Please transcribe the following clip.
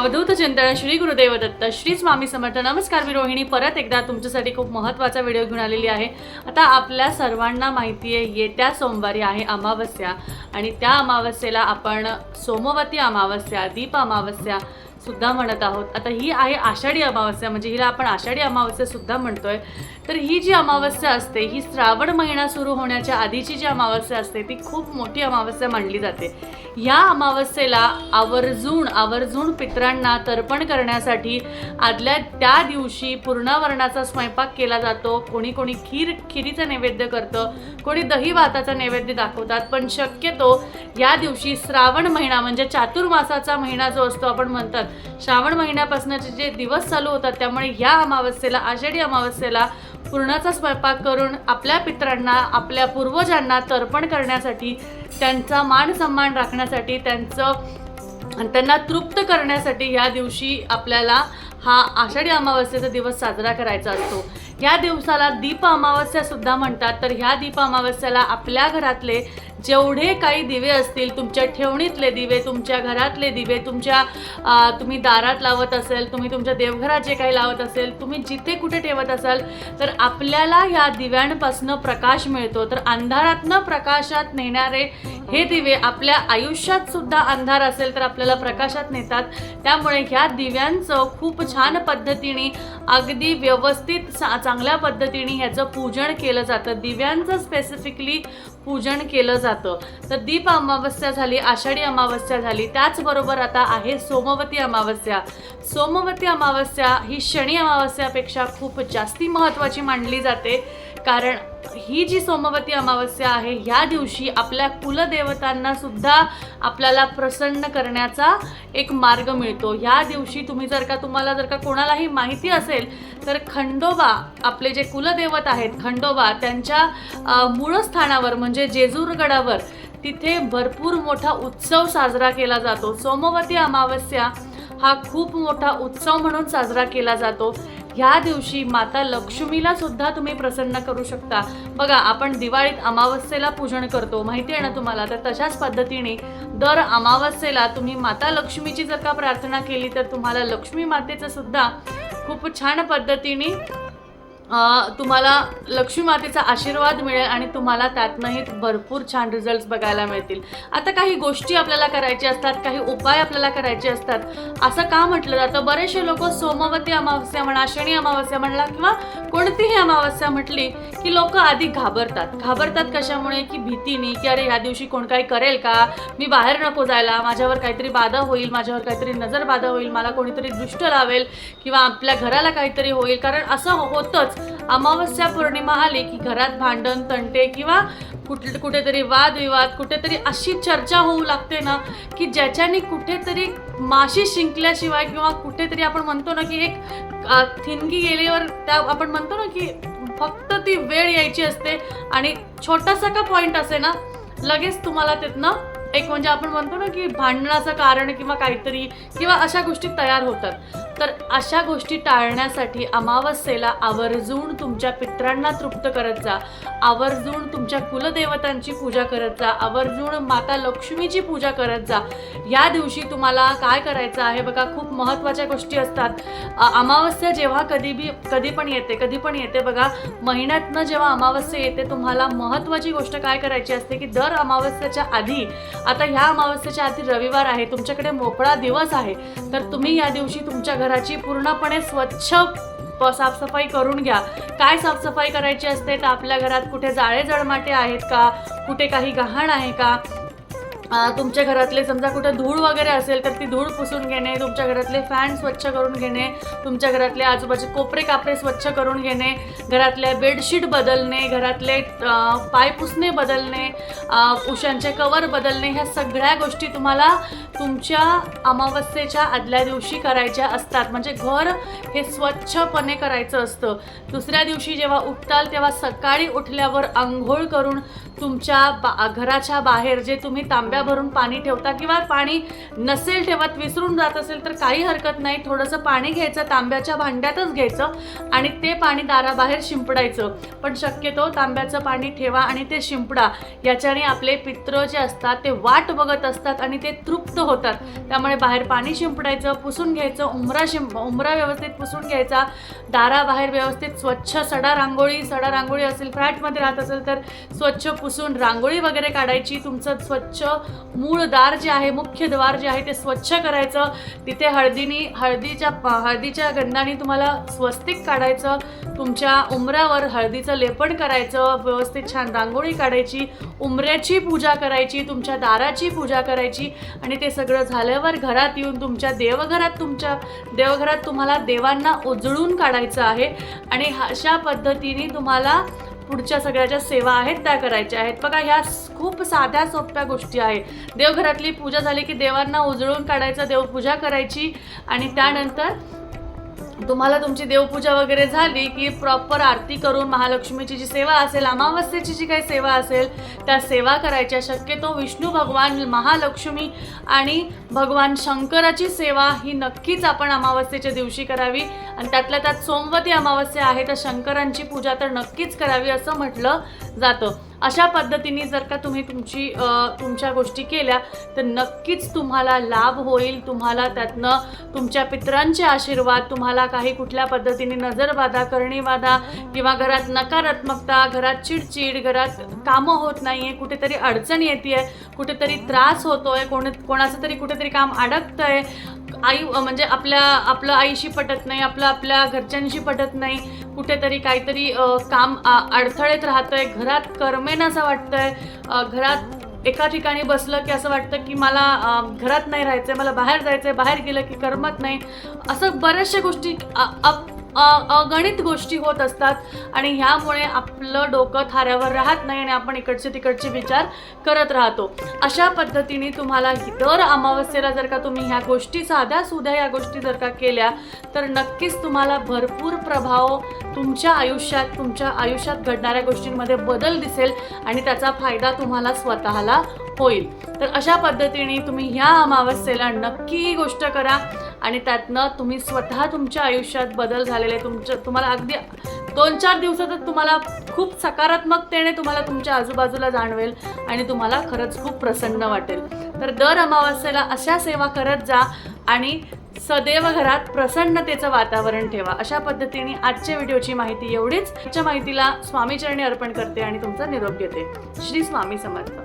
अवधूत चिंतन श्री गुरुदेव दत्त श्री स्वामी समर्थ. नमस्कार मी रोहिणी. परत एकदा तुमच्यासाठी खूप महत्त्वाचा व्हिडिओ घेऊन आलेली आहे. आता आपल्या सर्वांना माहिती आहे येत्या सोमवारी आहे अमावस्या. आणि त्या अमावस्येला आपण सोमवती अमावस्या दीप अमावस्या सुद्धा म्हणत आहोत. आता ही आहे आषाढी अमावस्या म्हणजे हिला आपण आषाढी अमावस्या सुद्धा म्हणतोय. तर ही जी अमावस्या असते ही श्रावण महिना सुरू होण्याच्या आधीची जी अमावस्या असते ती खूप मोठी अमावस्या मानली जाते. या अमावस्येला आवर्जून आवर्जून पितरांना तर्पण करण्यासाठी आदल्या त्या दिवशी पूर्णावरणाचा स्वयंपाक केला जातो. कोणी कोणी खीर खिरीचं नैवेद्य करतं कोणी दही भाताचा नैवेद्य दाखवतात. पण शक्यतो या दिवशी श्रावण महिना म्हणजे चातुर्मासाचा महिना जो असतो आपण म्हणतात श्रावण महिन्यापासूनचे जे दिवस चालू होतात त्यामुळे या अमावस्येला आषाढी अमावस्येला पूर्णाचा स्वयंपाक करून आपल्या पितरांना आपल्या पूर्वजांना तर्पण करण्यासाठी त्यांचा मान सन्मान राखण्यासाठी त्यांचं त्यांना तृप्त करण्यासाठी या दिवशी आपल्याला हा आषाढी अमावस्येचा दिवस साजरा करायचा असतो. या दिवसाला दीप अमावस्या सुद्धा म्हणतात. तर ह्या दीप अमावस्याला आपल्या घरातले जेवढे काही दिवे असतील तुमच्या ठेवणीतले दिवे तुमच्या घरातले दिवे तुमच्या तुम्ही दारात लावत असेल तुम्ही तुमच्या देवघरात जे काही लावत असेल तुम्ही जिथे कुठे ठेवत असाल तर आपल्याला ह्या दिव्यांपासनं प्रकाश मिळतो. तर अंधारातनं प्रकाशात नेणारे हे दिवे आपल्या आयुष्यात सुद्धा अंधार असेल तर आपल्याला प्रकाशात नेतात. त्यामुळे ह्या दिव्यांचं खूप छान पद्धतीने अगदी व्यवस्थित चा चांगल्या पद्धतीने ह्याचं पूजन केलं जातं. दिव्यांचं स्पेसिफिकली पूजन केलं जातं. तर दीप अमावस्या झाली आषाढी अमावस्या झाली त्याचबरोबर आता आहे सोमवती अमावस्या. सोमवती अमावस्या ही शनी अमावस्यापेक्षा खूप जास्ती महत्त्वाची मानली जाते. कारण ही जी सोमवती अमावस्या आहे ह्या दिवशी आपल्या कुलदेवतांना सुद्धा आपल्याला प्रसन्न करण्याचा एक मार्ग मिळतो. ह्या दिवशी तुम्ही जर का तुम्हाला जर का कोणालाही माहिती असेल तर खंडोबा आपले जे कुलदेवत आहेत खंडोबा त्यांच्या मूळस्थानावर म्हणजे जेजूरगडावर तिथे भरपूर मोठा उत्सव साजरा केला जातो. सोमवती अमावस्या हा खूप मोठा उत्सव म्हणून साजरा केला जातो. ह्या दिवशी माता लक्ष्मीला सुद्धा तुम्ही प्रसन्न करू शकता. बघा आपण दिवाळीत अमावस्येला पूजन करतो. माहिती आहे ना तुम्हाला? तर तशाच पद्धतीने दर अमावस्येला तुम्ही माता लक्ष्मीची जर का प्रार्थना केली तर तुम्हाला लक्ष्मी मातेचं सुद्धा खूप छान पद्धतीने तुम्हाला लक्ष्मी मातेचा आशीर्वाद मिळेल आणि तुम्हाला त्यातनंही भरपूर छान रिझल्ट्स बघायला मिळतील. आता काही गोष्टी आपल्याला करायच्या असतात काही उपाय आपल्याला करायचे असतात. असं का म्हटलं जातं? बरेचसे लोक सोमवती अमावस्या म्हणा शनी अमावस्या म्हणला किंवा कोणतीही अमावस्या म्हटली की लोक आधी घाबरतात. घाबरतात कशामुळे? की भीतीने की अरे ह्या दिवशी कोण काही करेल का? मी बाहेर नको जायला माझ्यावर काहीतरी बाधा होईल माझ्यावर काहीतरी नजर बाधा होईल मला कोणीतरी दृष्ट लावेल किंवा आपल्या घराला काहीतरी होईल. कारण असं होतंच अमावस्या पौर्णिमा आली की घरात भांडण तंटे किंवा कुठ कुठेतरी वादविवाद कुठेतरी अशी चर्चा होऊ लागते ना की ज्याच्याने कुठेतरी माशी शिंकल्याशिवाय किंवा कुठेतरी आपण म्हणतो ना की एक थिनगी गेल्यावर त्या आपण म्हणतो ना की फक्त ती वेळ यायची असते आणि छोटासा का पॉईंट असे ना लगेच तुम्हाला तिथनं एक म्हणजे आपण म्हणतो ना की भांडणाचं कारण किंवा काहीतरी किंवा अशा गोष्टी तयार होतात. तर अशा गोष्टी टाळण्यासाठी अमावस्येला आवर्जून तुमच्या पित्रांना तृप्त करत जा. आवर्जून तुमच्या कुलदेवतांची पूजा करत जा. आवर्जून माता लक्ष्मीची पूजा करत जा. या दिवशी तुम्हाला काय करायचं आहे बघा खूप महत्त्वाच्या गोष्टी असतात. अमावस्या जेव्हा कधी बी कधी पण येते कधी पण येते बघा महिन्यातनं जेव्हा अमावस्या येते तुम्हाला महत्त्वाची गोष्ट काय करायची असते की दर अमावस्याच्या आधी आता ह्या अमावस्येच्या आधी रविवार आहे तुमच्याकडे मोकळा दिवस आहे तर तुम्ही या दिवशी तुमच्या घर घराची पूर्णपणे स्वच्छ प- साफसफाई करून घ्या. काय साफसफाई करायची असते? तर आपल्या घरात कुठे जाळे जळमाटे आहेत का? कुठे काही गहाण आहे का? तुमच्या घरातले समजा कुठं धूळ वगैरे असेल तर ती धूळ पुसून घेणे तुमच्या घरातले फॅन स्वच्छ करून घेणे तुमच्या घरातले आजूबाजू कोपरे कापरे स्वच्छ करून घेणे घरातल्या बेडशीट बदलणे घरातले पाय पुसणे बदलणे उशांचे कवर बदलणे ह्या सगळ्या गोष्टी तुम्हाला तुमच्या अमावस्येच्या आदल्या दिवशी करायच्या असतात. म्हणजे घर हे स्वच्छपणे करायचं असतं. दुसऱ्या दिवशी जेव्हा उठताल तेव्हा सकाळी उठल्यावर आंघोळ करून तुमच्या बा घराच्या बाहेर जे तुम्ही तांब्या भरून पाणी ठेवता किंवा पाणी नसेल ठेवत विसरून जात असेल तर काही हरकत नाही. थोडंसं पाणी घ्यायचं तांब्याच्या भांड्यातच घ्यायचं आणि ते पाणी दाराबाहेर शिंपडायचं. पण शक्यतो तांब्याचं पाणी ठेवा आणि ते शिंपडा. याच्याने आपले पित्र जे असतात ते वाट बघत असतात आणि ते तृप्त होतात. त्यामुळे बाहेर पाणी शिंपडायचं पुसून घ्यायचं उमरा शिंप उमरा व्यवस्थित पुसून घ्यायचा. दाराबाहेर व्यवस्थित स्वच्छ सडा रांगोळी सडा रांगोळी असेल फ्लॅटमध्ये राहत असेल तर स्वच्छ पुसून रांगोळी वगैरे काढायची. तुमचं स्वच्छ मूळ दार जे आहे मुख्य द्वार जे आहे ते स्वच्छ करायचं. तिथे हळदीनी हळदीच्या हळदीच्या गंधाने तुम्हाला स्वस्तिक काढायचं. तुमच्या उमरावर हळदीचं लेपण करायचं. व्यवस्थित छान रांगोळी काढायची. उमऱ्याची पूजा करायची तुमच्या दाराची पूजा करायची. आणि ते सगळं झाल्यावर घरात येऊन तुमच्या देवघरात तुमच्या देवघरात तुम्हाला देवांना उजळून काढायचं आहे. आणि अशा पद्धतीने तुम्हाला पुढच्या सगळ्या ज्या सेवा आहेत त्या करायच्या आहेत. बघा ह्या खूप साध्या सोप्या गोष्टी आहेत. देवघरातली पूजा झाली की देवांना उजळून काढायचं देवपूजा करायची आणि त्यानंतर तुम्हाला तुमची देवपूजा वगैरे झाली की प्रॉपर आरती करून महालक्ष्मीची जी सेवा असेल अमावस्येची जी काही सेवा असेल त्या सेवा करायच्या. शक्यतो विष्णू भगवान महालक्ष्मी आणि भगवान शंकराची सेवा ही नक्कीच आपण अमावस्येच्या दिवशी करावी. आणि त्यातल्या त्यात सोमवती अमावस्या आहे तर शंकरांची पूजा तर नक्कीच करावी असं म्हटलं जातं. अशा पद्धतीने जर का तुम्ही तुमची तुमच्या गोष्टी केल्या तर नक्कीच तुम्हाला लाभ होईल. तुम्हाला त्यातनं तुमच्या पितरांचे आशीर्वाद तुम्हाला काही कुठल्या पद्धतीने नजरबाधा करणीबाधा किंवा घरात नकारात्मकता घरात चिडचिड घरात कामं होत नाही आहे कुठेतरी अडचण येते आहे कुठेतरी त्रास होतो आहे कोण कोणाचं तरी कुठेतरी काम अडकतं आहे आई म्हणजे आपल्या आपलं आईशी पटत नाही आपलं आपल्या घरच्यांशी पटत नाही. कुठेतरी काहीतरी काम आ- अडथळेत राहतंय घरात करमेन असं वाटतंय. घरात एका ठिकाणी बसलं की असं वाटतं की मला घरात नाही राहायचं मला बाहेर जायचं आहे बाहेर गेलं की करमत नाही. असं बऱ्याचशा गोष्टी अप अगणित गोष्टी होत असतात आणि ह्यामुळे आपलं डोकं थाऱ्यावर राहत नाही आणि आपण इकडचे तिकडचे विचार करत राहतो. अशा पद्धतीने तुम्हाला दर अमावस्येला जर का तुम्ही ह्या गोष्टी साध्या सुध्या या गोष्टी जर का केल्या तर नक्कीच तुम्हाला भरपूर प्रभाव तुमच्या आयुष्यात तुमच्या आयुष्यात घडणाऱ्या गोष्टींमध्ये बदल दिसेल आणि त्याचा फायदा तुम्हाला स्वतःला होईल. तर अशा पद्धतीने तुम्ही ह्या अमावस्येला नक्की ही गोष्ट करा आणि त्यातनं तुम्ही स्वतः तुमच्या आयुष्यात बदल झालेले तुमच्या तुम्हाला अगदी दोन चार दिवसातच तुम्हाला खूप सकारात्मकतेने तुम्हाला तुमच्या आजूबाजूला जाणवेल आणि तुम्हाला खरंच खूप प्रसन्न वाटेल. तर दर अमावस्येला अशा सेवा करत जा आणि सदैव घरात प्रसन्नतेचं वातावरण ठेवा. अशा पद्धतीने आजच्या व्हिडिओची माहिती एवढीच. आजच्या माहितीला स्वामीचरणी अर्पण करते आणि तुमचा निरोप घेते. श्री स्वामी समर्थ.